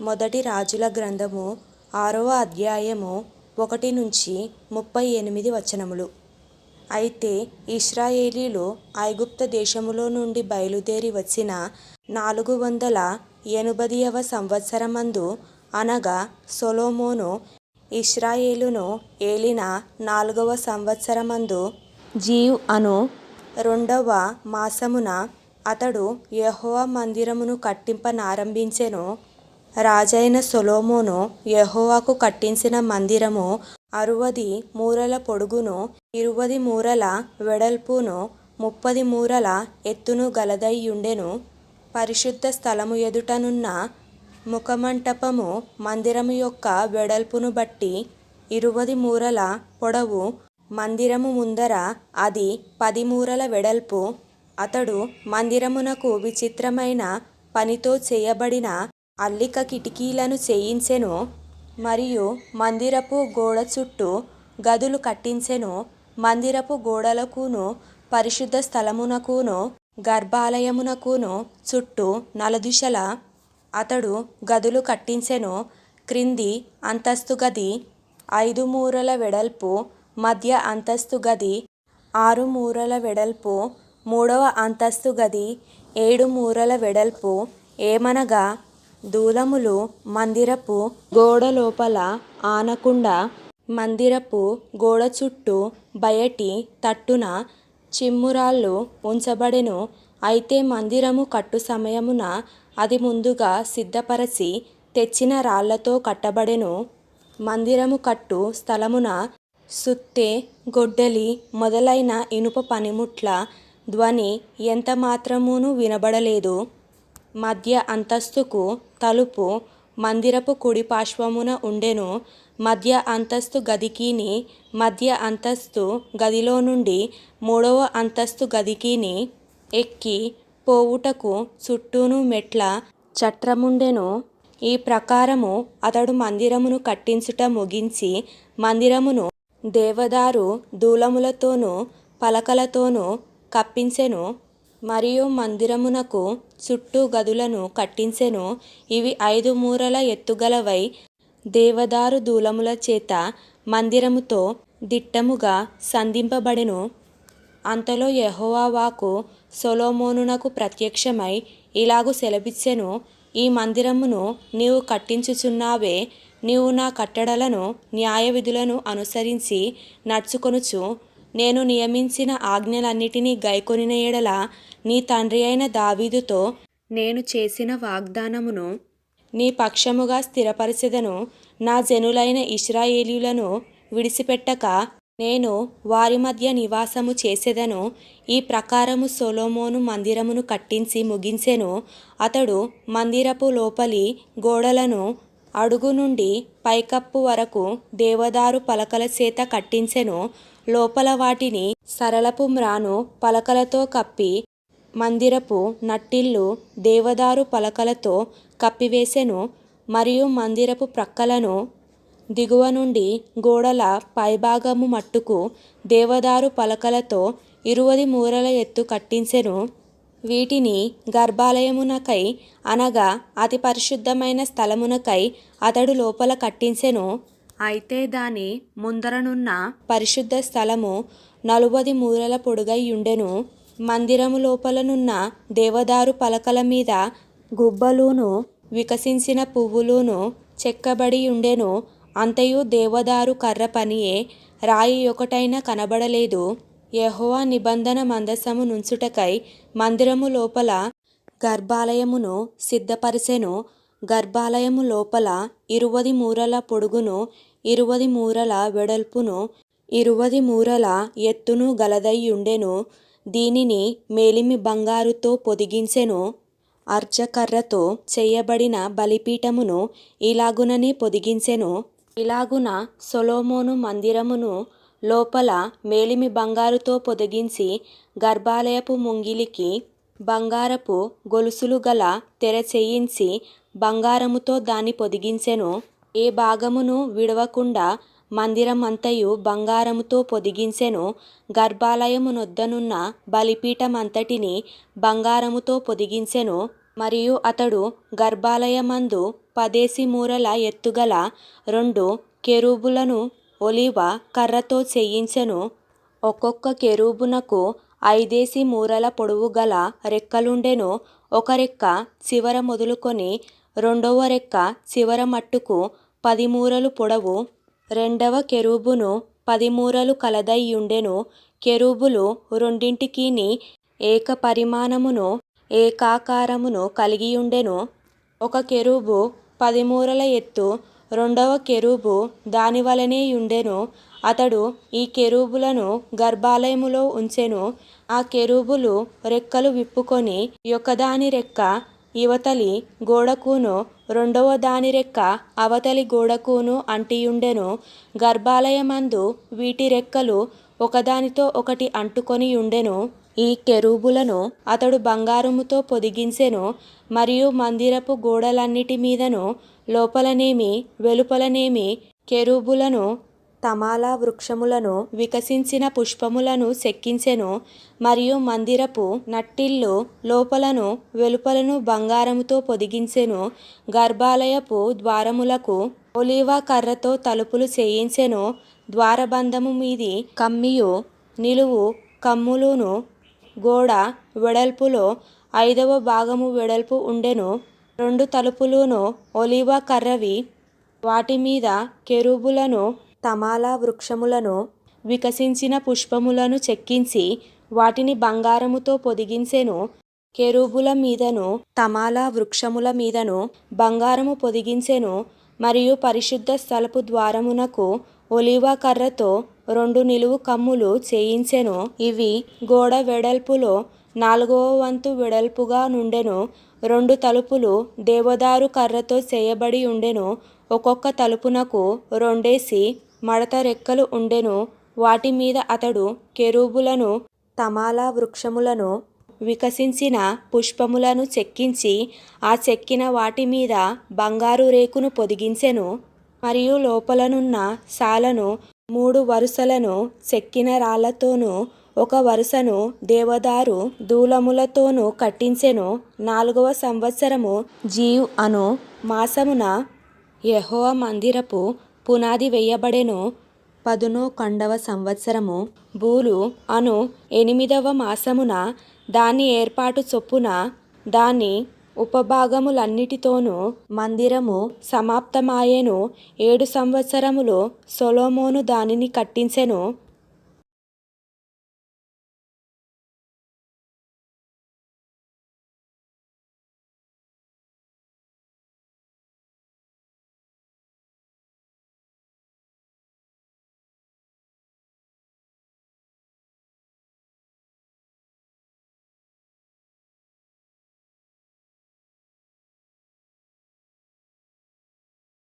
మొదటి రాజుల గ్రంథము ఆరవ అధ్యాయము ఒకటి నుంచి ముప్పై ఎనిమిది వచనములు. అయితే ఇస్రాయేలీలు ఐగుప్త దేశములో నుండి బయలుదేరి వచ్చిన నాలుగు వందల ఎనభదియవ సంవత్సరమందు అనగా సొలోమోను ఇస్రాయేలును ఏలిన నాలుగవ సంవత్సరమందు జీవ్ అను రెండవ మాసమున అతడు యహోవ మందిరమును కట్టింపనారంభించెను. రాజైన సొలొమోను యెహోవాకు కట్టించిన మందిరము అరువది మూరల పొడుగును ఇరువది మూరల వెడల్పును ముప్పది మూరల ఎత్తును గలదయ్యుండెను. పరిశుద్ధ స్థలము ఎదుటనున్న ముఖమంటపము మందిరము యొక్క వెడల్పును బట్టి ఇరువది మూరల పొడవు మందిరము ముందర అది పది మూరల వెడల్పు. అతడు మందిరమునకు విచిత్రమైన పనితో చేయబడిన అల్లిక కిటికీలను చేయించెను మరియు మందిరపు గోడ చుట్టూ గదులు కట్టించెను మందిరపు గోడలకును పరిశుద్ధ స్థలమునకును గర్భాలయమునకును చుట్టూ నలుదిశల అతడు గదులు కట్టించెను క్రింది అంతస్తు గది ఐదు మూరల వెడల్పు మధ్య అంతస్తు గది ఆరు మూరల వెడల్పు మూడవ అంతస్తు గది ఏడు మూరల వెడల్పు ఏమనగా దూలములు మందిరపు గోడ లోపల ఆనకుండా మందిరపు గోడ చుట్టూ బయటి తట్టున చిమ్మురాళ్ళు ఉంచబడెను. అయితే మందిరము కట్టు సమయమున అది ముందుగా సిద్ధపరచి తెచ్చిన రాళ్ళతో కట్టబడెను. మందిరము కట్టు స్థలమున సుత్తె గొడ్డలి మొదలైన ఇనుప పనిముట్ల ధ్వని ఎంత మాత్రమును వినబడలేదు. మధ్య అంతస్తుకు తలుపు మందిరపు కుడి పార్శ్వమున ఉండెను. మధ్య అంతస్తు గదికిని మధ్య అంతస్తు గదిలో నుండి మూడవ అంతస్తు గదికిని ఎక్కి పోవుటకు చుట్టూను మెట్ల చట్రముండెను. ఈ ప్రకారము అతడు మందిరమును కట్టించుట ముగించి మందిరమును దేవదారు దూలములతోనూ పలకలతోనూ కప్పించెను. మరియు మందిరమునకు చుట్టూ గదులను కట్టించెను. ఇవి ఐదు మూరల ఎత్తుగలవై దేవదారు దూలముల చేత మందిరముతో దిట్టముగా సంధింపబడెను. అంతలో యెహోవా వాక్కు సొలొమోనునకు ప్రత్యక్షమై ఇలాగు సెలవిచ్చెను. ఈ మందిరమును నీవు కట్టించుచున్నావే నీవు నా కట్టడలను న్యాయవిధులను అనుసరించి నడుచుకొనుచు. నేను నియమించిన ఆజ్ఞలన్నిటినీ గైకొనిన యెడల నీ తండ్రి అయిన దావీదుతో నేను చేసిన వాగ్దానమును నీ పక్షముగా స్థిరపరిచెదను. నా జనులైన ఇస్రాయేలీలను విడిచిపెట్టక నేను వారి మధ్య నివాసము చేసేదను ఈ ప్రకారము సొలోమోను మందిరమును కట్టించి ముగించెను. అతడు మందిరపు లోపలి గోడలను అడుగు నుండి పైకప్పు వరకు దేవదారు పలకల చేత కట్టించెను. లోపల వాటిని సరళపు మ్రాను పలకలతో కప్పి మందిరపు నట్టిల్లు దేవదారు పలకలతో కప్పివేసెను మరియు మందిరపు ప్రక్కలను దిగువ నుండి గోడల పైభాగము మట్టుకు దేవదారు పలకలతో ఇరువది మూరల ఎత్తు కట్టించెను. వీటిని గర్భాలయమునకై అనగా అతి పరిశుద్ధమైన స్థలమునకై అతడు లోపల కట్టించెను. అయితే దాని ముందరనున్న పరిశుద్ధ స్థలము నలువది మూరల పొడుగైయుండెను మందిరము లోపలనున్న దేవదారు పలకల మీద గుబ్బలును వికసించిన పువ్వులును చెక్కబడియుండెను అంతయు దేవదారు కర్ర పనియే రాయి ఒకటైనా కనబడలేదు. యహోవా నిబంధన మందసము నుంచుటకై మందిరము లోపల గర్భాలయమును సిద్ధపరిచెను గర్భాలయము లోపల ఇరువది మూరల పొడుగును ఇరువది మూరల వెడల్పును ఇరువది మూరల ఎత్తును గలదయ్యుండెను దీనిని మేలిమి బంగారుతో పొదిగించెను. అర్చకర్రతో చేయబడిన బలిపీఠమును ఇలాగుననే పొదిగించెను. ఇలాగున సొలొమోను మందిరమును లోపల మేలిమి బంగారుతో పొదిగించి గర్భాలయపు ముంగిలికి బంగారపు గొలుసులు గల తెర చేయించి బంగారముతో దాన్ని పొదిగించెను. ఏ భాగమును విడవకుండా మందిరమంతయు బంగారముతో పొదిగించెను. గర్భాలయమునొద్దనున్న బలిపీఠమంతటిని బంగారముతో పొదిగించెను. మరియు అతడు గర్భాలయమందు పదేసి మూరల ఎత్తుగల రెండు కెరూబులను ఒలీవ కర్రతో చేయించెను. ఒక్కొక్క కెరూబునకు ఐదేసి మూరల పొడవు గల రెక్కలుండెను. ఒక రెక్క చివర మొదలుకొని రెండవ రెక్క చివర మట్టుకు పది మూరలు పొడవు రెండవ కెరూబును పది మూరలు కలదైయుండెను కెరూబులు రెండింటికీని ఏక పరిమాణమును ఏకాకారమును కలిగియుండెను. ఒక కెరూబు పది మూరల ఎత్తు రెండవ కెరూబు దాని వలనేయుండెను అతడు ఈ కెరూబులను గర్భాలయములో ఉంచెను. ఆ కెరూబులు రెక్కలు విప్పుకొని యొక్కదాని రెక్క ఇవతలి గోడకును రెండవ దాని రెక్క అవతలి గోడకును అంటియుండెను. గర్భాలయమందు వీటి రెక్కలు ఒకదానితో ఒకటి అంటుకొనియుండెను ఈ కెరూబులను అతడు బంగారముతో పొదిగించెను మరియు మందిరపు గోడలన్నిటి మీదను లోపలనేమి వెలుపలనేమి కెరూబులను తమాల వృక్షములను వికసించిన పుష్పములను చెక్కించెను మరియు మందిరపు నట్టిల్లు లోపలను వెలుపలను బంగారముతో పొదిగించెను గర్భాలయపు ద్వారములకు ఒలీవ కర్రతో తలుపులు చేయించెను ద్వారబంధము మీది కమ్మియు నిలువు కమ్ములును గోడ వెడల్పులో ఐదవ భాగము వెడల్పు ఉండెను రెండు తలుపులును ఒలీవ కర్రవి వాటి మీద కెరూబులను తమాలా వృక్షములను వికసించిన పుష్పములను చెక్కించి వాటిని బంగారముతో పొదిగించెను కెరూబుల మీదను తమాలా వృక్షముల మీదను బంగారము పొదిగించెను మరియు పరిశుద్ధ స్థలపు ద్వారమునకు ఒలివ కర్రతో రెండు నిలువు కమ్ములు చేయించెను. ఇవి గోడ వెడల్పులో నాలుగవ వంతు వెడల్పుగా నుండెను. రెండు తలుపులు దేవదారు కర్రతో చేయబడి ఉండెను. ఒక్కొక్క తలుపునకు రెండేసి మడత రెక్కలు ఉండెను. వాటి మీద అతడు కెరూబులను తమాల వృక్షములను వికసించిన పుష్పములను చెక్కించి ఆ చెక్కిన వాటి మీద బంగారు రేకును పొదిగించెను. మరియు లోపలనున్న సాలను మూడు వరుసలను చెక్కిన రాళ్ళతోనూ ఒక వరుసను దేవదారు దూలములతోనూ కట్టించెను. నాలుగవ సంవత్సరము జీవ్ అను మాసమున యహో మందిరపు పునాది వేయబడెను. పదునొకండవ సంవత్సరము బూలు అను ఎనిమిదవ మాసమున దాని ఏర్పాటు చొప్పున దాని ఉపభాగములన్నిటితోనూ మందిరము సమాప్తమాయెను. ఏడు సంవత్సరములు సొలోమోను దానిని కట్టించెను.